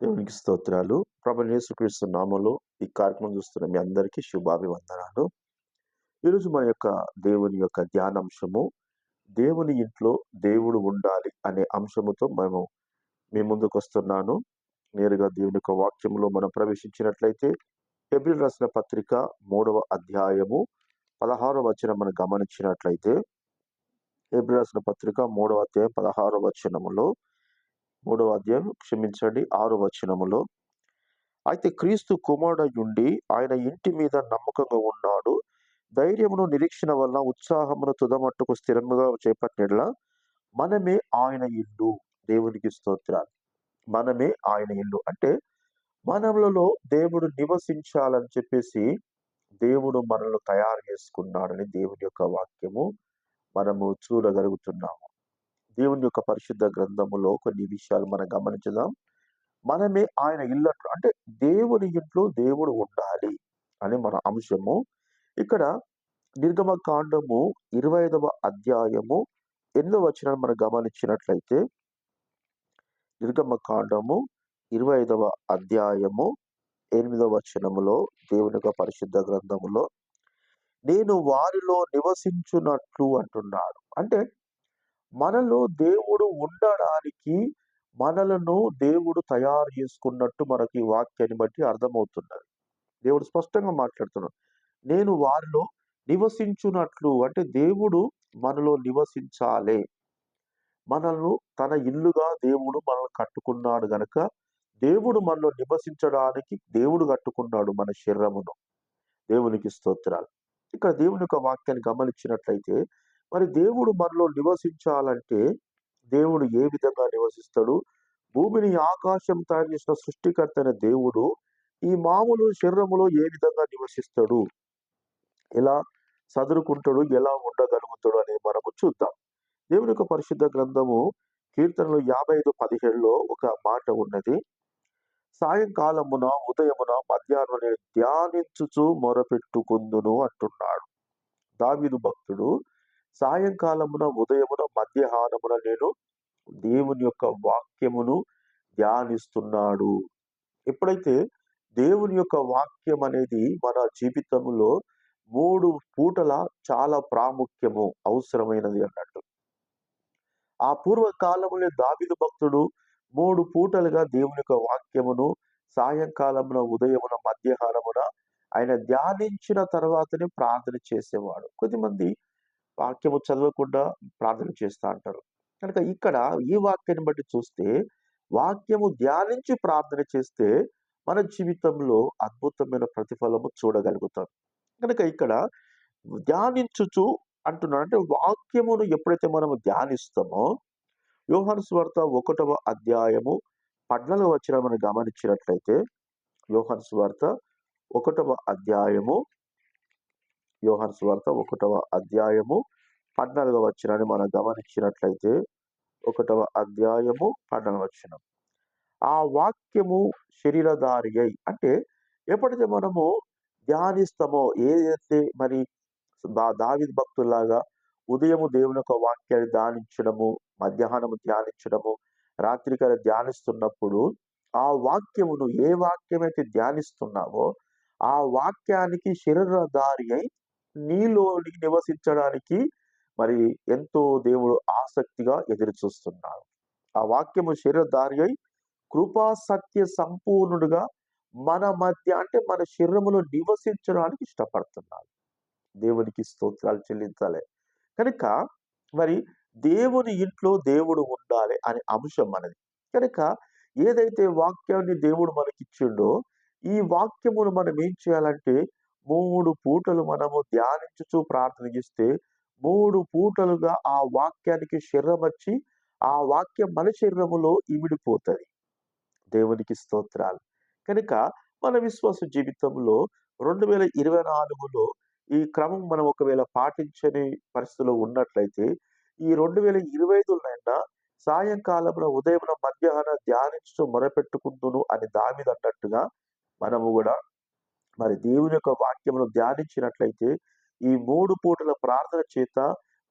దేవునికి స్తోత్రాలు. ప్రభు యేసుక్రీస్తు నామంలో ఈ కార్యక్రమం చూస్తున్న మీ అందరికీ శుభాభివందనాలు. ఈరోజు మన యొక్క దేవుని యొక్క ధ్యానాంశము దేవుని ఇంట్లో దేవుడు ఉండాలి అనే అంశముతో మేము మీ ముందుకు వస్తున్నాను. నేరుగా దేవుని యొక్క వాక్యంలో మనం ప్రవేశించినట్లయితే ఏప్రిల్ రాసిన పత్రిక మూడవ అధ్యాయము పదహారవ వచనం మనం గమనించినట్లయితే ఎబ్రిల్ రాసిన పత్రిక మూడవ అధ్యాయం పదహారవ వచనములో మూడవ అధ్యాయం క్షమించండి ఆరు వచనములో. అయితే క్రీస్తు కుమారుడయుండి ఆయన ఇంటి మీద నమ్మకంగా ఉన్నాడు. ధైర్యమును నిరీక్షణ వలన ఉత్సాహమును తుదమట్టుకు స్థిరముగా చేపట్టినట్లా మనమే ఆయన ఇల్లు దేవునికి స్తోత్రాలు. మనమే ఆయన ఇల్లు అంటే మనములలో దేవుడు నివసించాలని చెప్పేసి దేవుడు మనల్ని తయారు చేసుకున్నాడని దేవుని యొక్క వాక్యము మనము చూడగలుగుతున్నాము. దేవుని యొక్క పరిశుద్ధ గ్రంథములో కొన్ని విషయాలు మనం గమనించుదాం. మనమే ఆయన ఇల్లట్లు అంటే దేవుని ఇంట్లో దేవుడు ఉండాలి అని మన అంశము. ఇక్కడ నిర్గమ కాండము ఇరవై ఐదవ అధ్యాయము ఎన్నో వచనం మనం గమనించినట్లయితే నిర్గమ కాండము ఇరవై ఐదవ అధ్యాయము ఎనిమిదవ వచనములో దేవుని యొక్క పరిశుద్ధ గ్రంథములో నేను వారిలో నివసించున్నట్లు అంటున్నాడు. అంటే మనలో దేవుడు ఉండడానికి మనలను దేవుడు తయారు చేసుకున్నట్టు మనకి వాక్యాన్ని బట్టి అర్థమవుతున్నది. దేవుడు స్పష్టంగా మాట్లాడుతున్నాడు. నేను వారిలో నివసించున్నట్లు అంటే దేవుడు మనలో నివసించాలే. మనల్ని తన ఇల్లుగా దేవుడు మనల్ని కట్టుకున్నాడు గనక దేవుడు మనలో నివసించడానికి దేవుడు కట్టుకున్నాడు మన శరీరమును. దేవునికి స్తోత్రాలు. ఇక్కడ దేవుని యొక్క వాక్యాన్ని గమనించినట్లయితే మరి దేవుడు మనలో నివసించాలంటే దేవుడు ఏ విధంగా నివసిస్తాడు? భూమిని ఆకాశం తయారు చేసిన సృష్టికర్త అయిన దేవుడు ఈ మామూలు శరీరములో ఏ విధంగా నివసిస్తాడు? ఎలా చదురుకుంటాడు ఎలా ఉండగలుగుతాడు అనేది మనము చూద్దాం. దేవుని యొక్క పరిశుద్ధ గ్రంథము కీర్తనలు యాభై ఐదు పదిహేడులో ఒక మాట ఉన్నది. సాయంకాలమున ఉదయమున మధ్యాహ్నం నేను ధ్యానించుచు మొరపెట్టుకుందును అంటున్నాడు. దావీదు భక్తుడు సాయంకాలమున ఉదయమున మధ్యాహ్నమున నేను దేవుని యొక్క వాక్యమును ధ్యానిస్తున్నాడు. ఎప్పుడైతే దేవుని యొక్క వాక్యం అనేది మన జీవితంలో మూడు పూటల చాలా ప్రాముఖ్యము అవసరమైనది అన్నట్టు. ఆ పూర్వకాలములో దావిదు భక్తుడు మూడు పూటలుగా దేవుని యొక్క వాక్యమును సాయంకాలమున ఉదయమున మధ్యాహ్నమున ఆయన ధ్యానించిన తర్వాతనే ప్రార్థన చేసేవాడు. కొద్దిమంది వాక్యము చదవకుండా ప్రార్థన చేస్తా అంటారు. కనుక ఇక్కడ ఈ వాక్యాన్ని బట్టి చూస్తే వాక్యము ధ్యానించి ప్రార్థన చేస్తే మన జీవితంలో అద్భుతమైన ప్రతిఫలము చూడగలుగుతాం. కనుక ఇక్కడ ధ్యానించుచు అంటున్నాడు. అంటే వాక్యమును ఎప్పుడైతే మనము ధ్యానిస్తామో యోహన్ స్వార్త ఒకటవ అధ్యాయము పడ్నల వచ్చిన మనం గమనించినట్లయితే యోహన్ స్వార్త ఒకటవ అధ్యాయము యోహాను సువార్త ఒకటవ అధ్యాయము పద్నాలుగవ వచ్చినాన్ని మనం గమనించినట్లయితే ఒకటవ అధ్యాయము పద్నాలుగు వచ్చిన ఆ వాక్యము శరీరధారి అయి అంటే ఎప్పుడైతే మనము ధ్యానిస్తామో ఏదైతే మరి దావిద్ భక్తుల్లాగా ఉదయము దేవుని యొక్క వాక్యాన్ని ధ్యానించడము మధ్యాహ్నము ధ్యానించడము రాత్రికాల ధ్యానిస్తున్నప్పుడు ఆ వాక్యమును ఏ వాక్యమైతే ధ్యానిస్తున్నావో ఆ వాక్యానికి శరీరధారి అయి నీలోని నివసించడానికి మరి ఎంతో దేవుడు ఆసక్తిగా ఎదురు చూస్తున్నాడు ఆ వాక్యము శరీరధారి అయి కృపా సత్య సంపూర్ణుడుగా మన మధ్య అంటే మన శరీరములో నివసించడానికి ఇష్టపడుతున్నాడు. దేవునికి స్తోత్రాలు చెల్లించాలి. కనుక మరి దేవుని ఇంట్లో దేవుడు ఉండాలి అనే అంశం మనది కనుక ఏదైతే వాక్యాన్ని దేవుడు మనకిచ్చిండో ఈ వాక్యమును మనం ఏం చేయాలంటే మూడు పూటలు మనము ధ్యానించుచు ప్రార్థన చేస్తే మూడు పూటలుగా ఆ వాక్యానికి శరీరం వచ్చి ఆ వాక్యం మన శరీరములో ఇమిడిపోతుంది. దేవునికి స్తోత్రాలు. కనుక మన విశ్వాస జీవితంలో రెండు వేల ఇరవై నాలుగులో ఈ క్రమం మనం ఒకవేళ పాటించని పరిస్థితిలో ఉన్నట్లయితే ఈ రెండు వేల ఇరవై ఐదులైనా సాయంకాలంలో ఉదయం మధ్యాహ్నం ధ్యానించు మొరపెట్టుకుందును అని దామిదన్నట్టుగా మనము కూడా మరి దేవుని యొక్క వాక్యమును ధ్యానించినట్లయితే ఈ మూడు పూటల ప్రార్థన చేత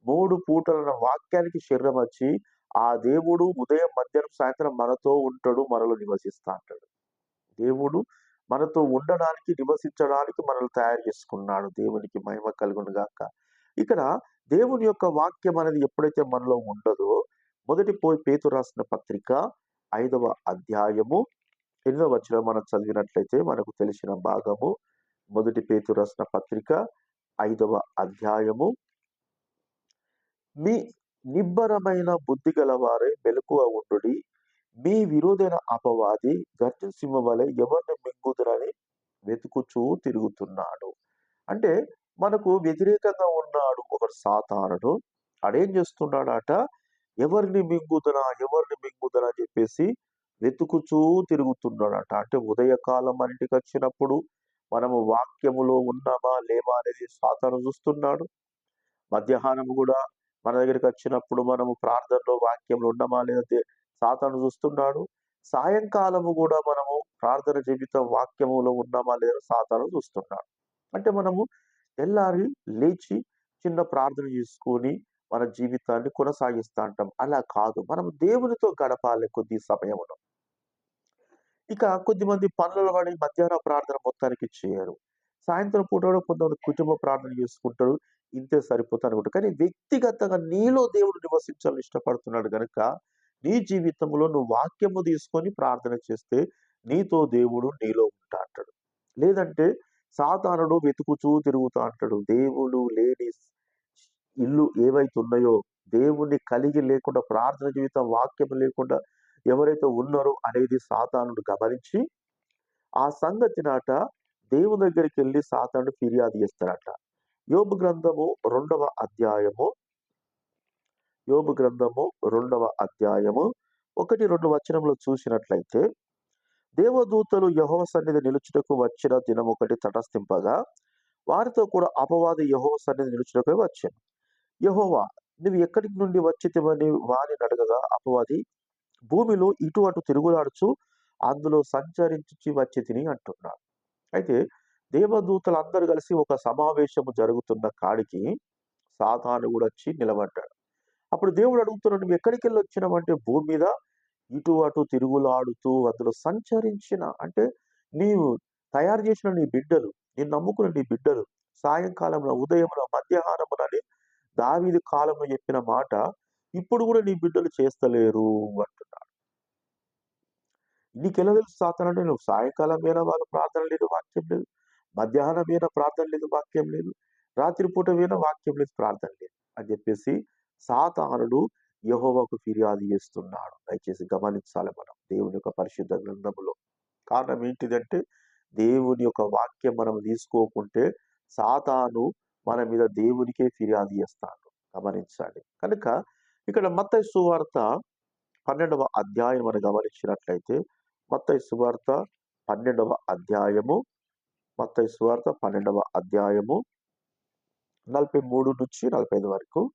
మూడు పూటల వాక్యానికి శరీరం వచ్చి ఆ దేవుడు ఉదయం మధ్యాహ్నం సాయంత్రం మనతో ఉంటాడు మనలో నివసిస్తా అంటాడు. దేవుడు మనతో ఉండడానికి నివసించడానికి మనల్ని తయారు చేసుకున్నాడు. దేవునికి మహిమ కలుగును గాక. ఇక్కడ దేవుని యొక్క వాక్యం అనేది ఎప్పుడైతే మనలో ఉండదో మొదటి పోయి పేతు రాసిన పత్రిక ఐదవ అధ్యాయము ఎనిమిదవ వచ్చిన మనం చదివినట్లయితే మనకు తెలిసిన భాగము మొదటి పేతు రాసిన పత్రిక ఐదవ అధ్యాయము. మీ నిబ్బరమైన బుద్ధి గలవారే మెలకువ ఉండుడి. మీ విరోధైన అపవాది గర్జన సింహ వలె ఎవరిని మింగుదురని వెతుకుచూ తిరుగుతున్నాడు. అంటే మనకు వ్యతిరేకంగా ఉన్నాడు ఒకడు సాతానుడు. ఆడేం చేస్తున్నాడట? ఎవరిని మింగుదనా? ఎవరిని మింగుదనా చెప్పేసి వెతుకుచూ తిరుగుతున్నాడట. అంటే ఉదయకాలం మన ఇంటికి వచ్చినప్పుడు మనము వాక్యములో ఉన్నామా లేమా అనేది సాతను చూస్తున్నాడు. మధ్యాహ్నం కూడా మన దగ్గరికి వచ్చినప్పుడు మనము ప్రార్థనలో వాక్యంలో ఉన్నామా లేదా దే- సాతాను చూస్తున్నాడు. సాయంకాలము కూడా మనము ప్రార్థన జీవితం వాక్యములో ఉన్నామా లేదా సాతాను చూస్తున్నాడు. అంటే మనము తెల్లారి లేచి చిన్న ప్రార్థన చేసుకొని మన జీవితాన్ని కొనసాగిస్తా అంటాం. అలా కాదు. మనం దేవునితో గడపాలి కొద్ది సమయంలో ఇక కొద్దిమంది పనుల వాడి మధ్యాహ్న ప్రార్థన మొత్తానికి చేయరు. సాయంత్రం పూట కూడా కొంతమంది కుటుంబ ప్రార్థన చేసుకుంటారు. ఇంతే సరిపోతాను అనుకుంటారు. కానీ వ్యక్తిగతంగా నీలో దేవుడు నివసించాలని ఇష్టపడుతున్నాడు కనుక నీ జీవితంలో నువ్వు వాక్యము తీసుకొని ప్రార్థన చేస్తే నీతో దేవుడు నీలో ఉంటా అంటాడు. లేదంటే సాతానుడు వెతుకుచూ తిరుగుతా అంటాడు. దేవుడు లేని ఇల్లు ఏవైతే ఉన్నాయో దేవుణ్ణి కలిగి లేకుండా ప్రార్థన జీవితం వాక్యం లేకుండా ఎవరైతే ఉన్నారో అనేది సాతానుడు గమనించి ఆ సంగతి నాట దేవుని దగ్గరికి వెళ్ళి సాతానుడు ఫిర్యాదు చేస్తాడట యోబు గ్రంథము రెండవ అధ్యాయము. యోబు గ్రంథము రెండవ అధ్యాయము. ఒకటి రెండు వచనంలో చూసినట్లయితే దేవదూతలు యహోవ సన్నిధి నిలుచుటకు వచ్చిన దినం ఒకటి తటస్థింపగా వారితో కూడా అపవాది యహోవ సన్నిధి నిలుచుటకు వచ్చాను. యహోవా నువ్వు ఎక్కడి నుండి వచ్చితివని వాని అడగగా అపవాది? భూమిలో ఇటు అటు తిరుగులాడుచు అందులో సంచరించి వచ్చి తిని అంటున్నాడు. అయితే దేవదూతలు అందరూ కలిసి ఒక సమావేశము జరుగుతున్న కాడికి సాతాను కూడా వచ్చి నిలబడ్డాడు. అప్పుడు దేవుడు అడుగుతున్నాడు నువ్వు ఎక్కడికి వెళ్ళి వచ్చినావంటే భూమి మీద ఇటు అటు తిరుగులాడుతూ అందులో సంచరించిన. అంటే నీవు తయారు చేసిన నీ బిడ్డలు నేను నమ్ముకున్న నీ బిడ్డలు సాయంకాలంలో ఉదయంలో మధ్యాహ్నమునని దావీది కాలంలో చెప్పిన మాట ఇప్పుడు కూడా నీ బిడ్డలు చేస్తలేరు అంటున్నాడు. నీకెలా తెలుసు సాతానంటే నువ్వు సాయంకాలం మీద వాళ్ళు ప్రార్థన లేదు వాక్యం లేదు. మధ్యాహ్నం మీద ప్రార్థన లేదు వాక్యం లేదు. రాత్రిపూట మీద వాక్యం లేదు ప్రార్థన లేదు అని చెప్పేసి సాతానుడు యహోవాకు ఫిర్యాదు చేస్తున్నాడు. దయచేసి గమనించాలి మనం దేవుని యొక్క పరిశుద్ధ గ్రంథములో. కారణం ఏంటిదంటే దేవుని యొక్క వాక్యం మనం తీసుకోకుంటే సాతాను మన మీద దేవునికే ఫిర్యాదు చేస్తాడు. గమనించాలి కనుక ఇక్కడ మత్తయి సువార్త పన్నెండవ అధ్యాయం మనం గమనించినట్లయితే మత్తయి సువార్త పన్నెండవ అధ్యాయము. మత్తయి సువార్త పన్నెండవ అధ్యాయము. నలభై మూడు నుంచి నలభై ఐదు వరకు.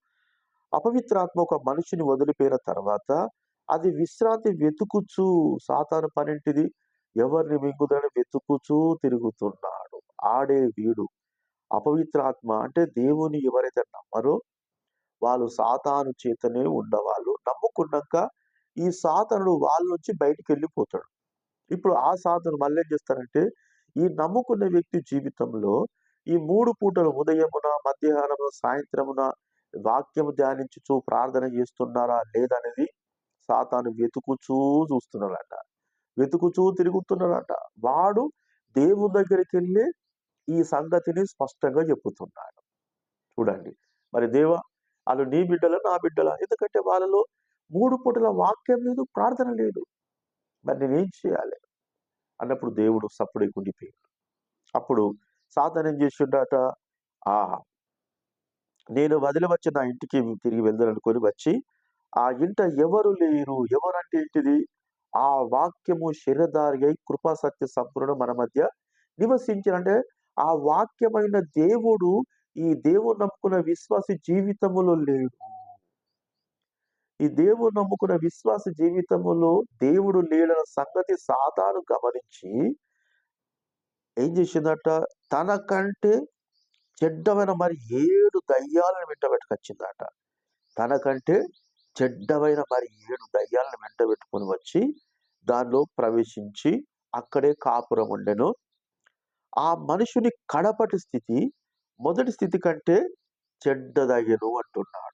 అపవిత్రాత్మ ఒక మనిషిని వదిలిపోయిన తర్వాత అది విశ్రాంతి వెతుకుచూ సాతాను పనింటిది. ఎవరిని మింగుదని వెతుకుచూ తిరుగుతున్నాడు. ఆడే వీడు. అపవిత్రాత్మ అంటే దేవుని ఎవరైతే నమ్మరో వాళ్ళు సాతాను చేతనే ఉండవాళ్ళు నమ్ముకున్నాక ఈ సాతానుడు వాళ్ళ నుంచి బయటికి వెళ్ళిపోతాడు. ఇప్పుడు ఆ సాధన మళ్ళీ ఏం చేస్తారంటే ఈ నమ్ముకున్న వ్యక్తి జీవితంలో ఈ మూడు పూటలు ఉదయమున మధ్యాహ్నమున సాయంత్రమున వాక్యము ధ్యానించుచు ప్రార్థన చేస్తున్నారా లేదనేది సాతాను వెతుకుచూ చూస్తున్నాడట. వెతుకుచూ తిరుగుతున్నాడట. వాడు దేవుని దగ్గరికి వెళ్ళి ఈ సంగతిని స్పష్టంగా చెప్పుతున్నాడు. చూడండి. మరి దేవ వాళ్ళు నీ బిడ్డల నా బిడ్డల? ఎందుకంటే వాళ్ళలో మూడు పూటల వాక్యం లేదు ప్రార్థన లేదు. మరి నేనేం చేయాలి? అన్నప్పుడు దేవుడు సప్పుడే కుండిపోయాడు అప్పుడు సాధన ఏం చేసిండట? ఆ నేను వదిలి వచ్చి నా ఇంటికి తిరిగి వెళ్దాననుకొని వచ్చి ఆ ఇంట ఎవరు లేరు? ఎవరంటే ఏంటిది? ఆ వాక్యము శరీరధారి అయి కృపా సంపూర్ణ మన మధ్య నివసించిన అంటే ఆ వాక్యమైన దేవుడు ఈ దేవుడు నమ్ముకున్న విశ్వాసి జీవితములో లేడు. ఈ దేవుడు నమ్ముకున్న విశ్వాస జీవితంలో దేవుడు లేడన్న సంగతి సాతాను గమనించి ఏం చేసిందట? తనకంటే చెడ్డమైన మరి ఏడు దయ్యాలను వెంట పెట్టుకొచ్చిందట తనకంటే చెడ్డమైన మరి ఏడు దయ్యాలను వెంట పెట్టుకొని వచ్చి దానిలో ప్రవేశించి అక్కడే కాపురం ఉండెను. ఆ మనుషుని కడపటి స్థితి మొదటి స్థితి కంటే చెడ్డదయ్యను అంటున్నాడు.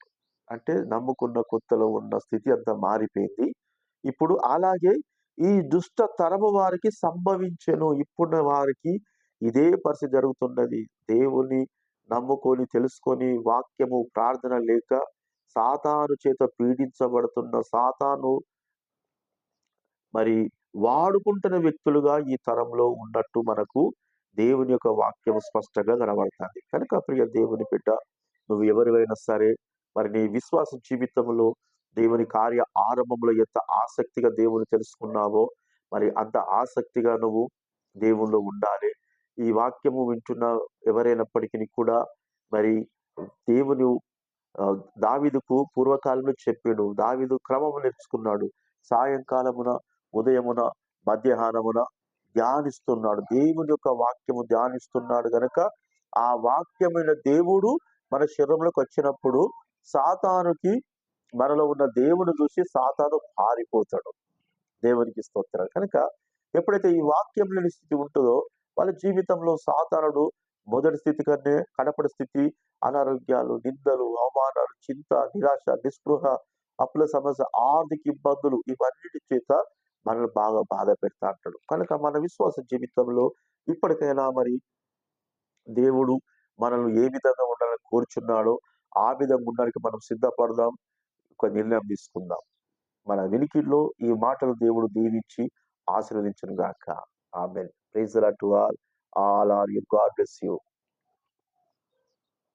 అంటే నమ్ముకున్న కొత్తలో ఉన్న స్థితి అంతా మారిపోయింది. ఇప్పుడు అలాగే ఈ దుష్ట తరము వారికి సంభవించెను. ఇప్పుడున్న వారికి ఇదే పరిస్థితి జరుగుతున్నది. దేవుని నమ్ముకొని తెలుసుకొని వాక్యము ప్రార్థన లేక సాతాను చేత పీడించబడుతున్న సాతాను మరి వాడుకుంటున్న వ్యక్తులుగా ఈ తరంలో ఉన్నట్టు మనకు దేవుని యొక్క వాక్యం స్పష్టంగా కనబడుతుంది. కనుక ప్రియ దేవుని బిడ్డ నువ్వు ఎవరివైనా సరే మరి నీ విశ్వాస జీవితంలో దేవుని కార్య ఆరంభంలో ఎంత ఆసక్తిగా దేవుని తెలుసుకున్నావో మరి అంత ఆసక్తిగా నువ్వు దేవుల్లో ఉండాలి. ఈ వాక్యము వింటున్న ఎవరైనప్పటికీ కూడా మరి దేవుని దావిదుకు పూర్వకాలంలో చెప్పాడు. దావీదు క్రమము నేర్చుకున్నాడు. సాయంకాలమున ఉదయమున మధ్యాహ్నమున ధ్యానిస్తున్నాడు. దేవుని యొక్క వాక్యము ధ్యానిస్తున్నాడు గనక ఆ వాక్యమైన దేవుడు మన శరీరంలోకి వచ్చినప్పుడు సాతానుకి మనలో ఉన్న దేవుని చూసి సాతాను పారిపోతాడు. దేవునికి స్తోత్రం కనుక ఎప్పుడైతే ఈ వాక్యం లేని స్థితి ఉంటుందో వాళ్ళ జీవితంలో సాతానుడు మొదటి స్థితి కన్నా కడపడి స్థితి అనారోగ్యాలు నిందలు అవమానాలు చింత నిరాశ నిస్పృహ అప్పుల సమస్య ఆర్థిక ఇబ్బందులు ఇవన్నిటి చేత మనల్ని బాగా బాధ పెడతా అంటాడు. కనుక మన విశ్వాస జీవితంలో ఇప్పటికైనా మరి దేవుడు మనల్ని ఏ విధంగా ఉండాలని కోరుచున్నాడో ఆ విధంగా ఉండడానికి మనం సిద్ధపడదాం. ఒక నిర్ణయం తీసుకుందాం. మన వినికిడిలో ఈ మాటలు దేవుడు దీవించి ఆశీర్వదించను గాక ఆమె praise to all. All are you. God bless you.